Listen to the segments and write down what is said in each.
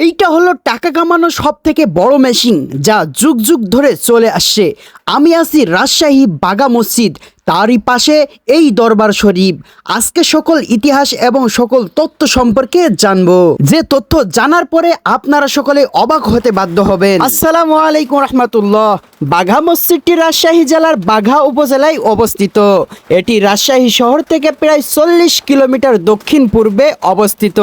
এইটা হলো টাকা কামানো সব থেকে বড় মেশিন যা যুগ যুগ ধরে চলে আসছে। আমি আছি রাজশাহী বাগা মসজিদ, তারই পাশে এই দরবার শরীফ। আজকে সকল ইতিহাস এবং সকল তথ্য সম্পর্কে জানব। যে তথ্য জানার পরে আপনারা সকলে অবাক হতে বাধ্য হবেন। আসসালামু আলাইকুম রহমতুল্লাহ। বাঘা মসজিদটি রাজশাহী জেলার বাঘা উপজেলায় অবস্থিত। এটি রাজশাহী শহর থেকে প্রায় চল্লিশ কিলোমিটার দক্ষিণ পূর্বে অবস্থিত।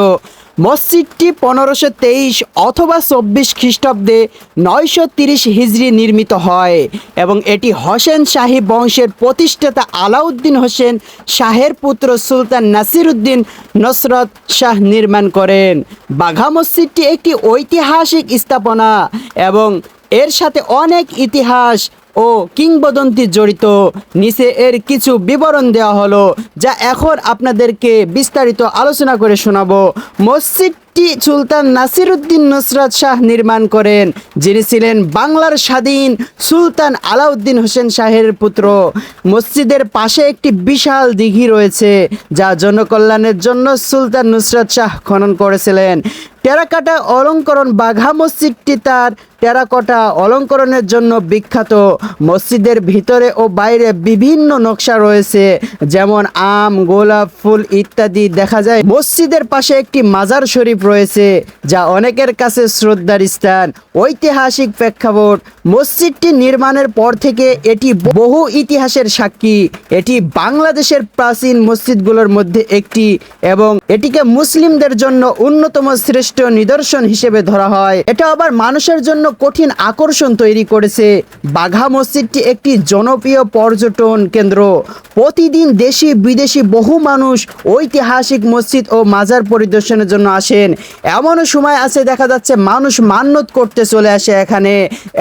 মসজিদটি পনেরোশো তেইশ অথবা চব্বিশ খ্রিস্টাব্দে নয়শো তিরিশ হিজড়ি নির্মিত হয় এবং এটি হোসেন শাহী বংশের প্রতিষ্ঠাতা আলাউদ্দিন হোসেন শাহের পুত্র সুলতান নাসিরুদ্দিন নসরত শাহ নির্মাণ করেন। বাঘা মসজিদটি একটি ঐতিহাসিক স্থাপনা এবং এর সাথে অনেক ইতিহাস ও কিংবদন্তি জড়িত নিচে এর কিছু বিবরণ দেওয়া হলো, যা এখন আপনাদেরকে বিস্তারিত আলোচনা করে শোনাবো। মসজিদটি সুলতান নাসিরুদ্দিন নুসরাত শাহ নির্মাণ করেন, যিনি ছিলেন বাংলার স্বাধীন সুলতান আলাউদ্দিন হোসেন শাহের পুত্র। মসজিদের পাশে একটি বিশাল দিঘি রয়েছে, যা জনকল্যাণের জন্য সুলতান নুসরাত শাহ খনন করেছিলেন। টেরাকাটা অলঙ্করণ বাঘা মসজিদটি তার টেরাকোটা অলঙ্করণের জন্য বিখ্যাত। মসজিদের ভিতরে ও বাইরে বিভিন্ন নকশা রয়েছে, যেমন আম, গোলাপ ফুল ইত্যাদি দেখা যায়। মসজিদের পাশে একটি মাজার শরীফ রয়েছে যা অনেকের কাছে শ্রদ্ধার স্থান। ঐতিহাসিক প্রেক্ষাপট মসজিদটি নির্মাণের পর থেকে এটি বহু ইতিহাসের সাক্ষী। এটি বাংলাদেশের প্রাচীন মসজিদগুলোর মধ্যে একটি এবং এটিকে মুসলিমদের জন্য অন্যতম শ্রেষ্ঠ নিদর্শন হিসেবে ধরা হয়। এটা আবার মানুষের জন্য কঠিন আকর্ষণ তৈরি করেছে। বাঘা মসজিদটি একটি জনপ্রিয় পর্যটন কেন্দ্র। প্রতিদিন দেশি বিদেশি বহু মানুষ ঐতিহাসিক মসজিদ ও মাজার পরিদর্শনের জন্য আসেন। এমনও সময় আছে দেখা যাচ্ছে মানুষ মান্যত করতে চলে আসে এখানে।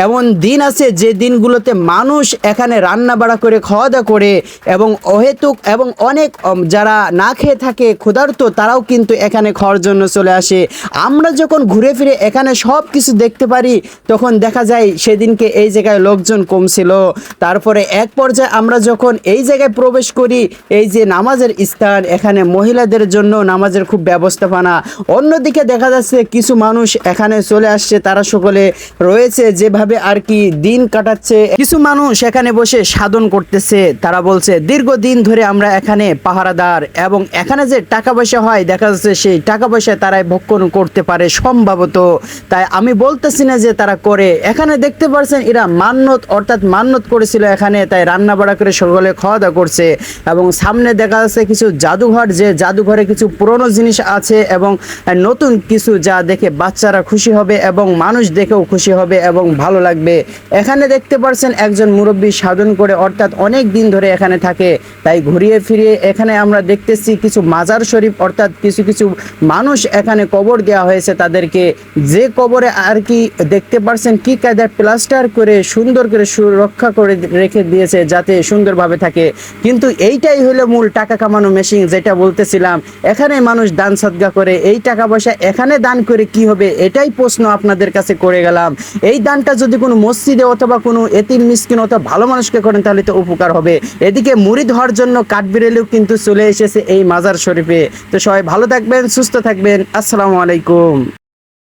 এমন দিন আছে, যে দিনগুলোতে মানুষ এখানে রান্না বাড়া করে খাওয়া দাওয়া করে এবং অহেতুক এবং অনেক যারা না খেয়ে থাকে, ক্ষুধার্ত, তারাও কিন্তু এখানে খাওয়ার জন্য চলে আসে। আমরা যখন ঘুরে ফিরে এখানে সব কিছু দেখতে পারি, তখন দেখা যায় সেদিনকে এই জায়গায় লোকজন কম ছিল তারপরে এক পর্যায়ে আমরা যখন এই জায়গায় প্রবেশ করি, এই যে নামাজের স্থান, এখানে মহিলাদের জন্য নামাজের খুব ব্যবস্থাপনা। অন্যদিকে দেখা যাচ্ছে কিছু মানুষ এখানে চলে আসছে, তারা সকলে রয়েছে, যেভাবে আর কি দিন কাটাচ্ছে? কিছু মানুষ এখানে বসে সাধন করতেছে। তারা বলছে, দীর্ঘদিন ধরে আমরা এখানে পাহারাদার এবং এখানে যে টাকা পয়সা হয়, দেখা যাচ্ছে সেই টাকা পয়সা তারাই ভক্ষণ করতে পারে সম্ভবত। তাই আমি বলতেছি না যে তারা করে। এখানে দেখতে পারছেন, এরা মান্যত অর্থাৎ মান্যত করেছিল এখানে। তাই রান্না বাড়া করে সকলে খাওয়া দাওয়া করছে এবং সামনে দেখা যাচ্ছে কিছু জাদুঘর, যে জাদুঘরে কিছু পুরনো জিনিস আছে এবং নতুন কিছু যা দেখে বাচ্চারা খুশি হবে এবং মানুষ দেখেও খুশি হবে এবং ভালো লাগবে। এখানে দেখতে পারছেন একজন মুরব্বী সাধন করে, অর্থাৎ অনেক দিন ধরে এখানে থাকে, তাই ঘুরিয়ে ফিরিয়ে এখানে আমরা দেখতেছি কিছু মাজার শরীফ, অর্থাৎ কিছু কিছু মানুষ এখানে কবর দেওয়া হয়েছে তাদেরকে। যে কবরে আর কি দেখতে পারছেন কি কায়দার প্লাস্টার করে, সুন্দর করে সুরক্ষা করে রেখে দিয়েছে যাতে সুন্দরভাবে থাকে। কিন্তু এইটাই হলো মূল টাকা কামানো মেশিন যেটা বলতেছিলাম। এখানে মানুষ দান সদ্গা করে, এই টাকা পয়সা এখানে দান করে কি হবে? এটাই প্রশ্ন আপনাদের কাছে করে গেলাম। এই দানটা যদি কোনো মসজিদে অথবা কোনো এতিম মিসকিন অথবা ভালো মানুষকে করেন, তাহলে তো উপকার হবে। এদিকে মুড়ি ধোয়ার জন্য কাঠবিড়েলেও কিন্তু চলে এসেছে এই মাজার শরীফে। তো সবাই ভালো থাকবেন, সুস্থ থাকবেন। আসসালামু আলাইকুম।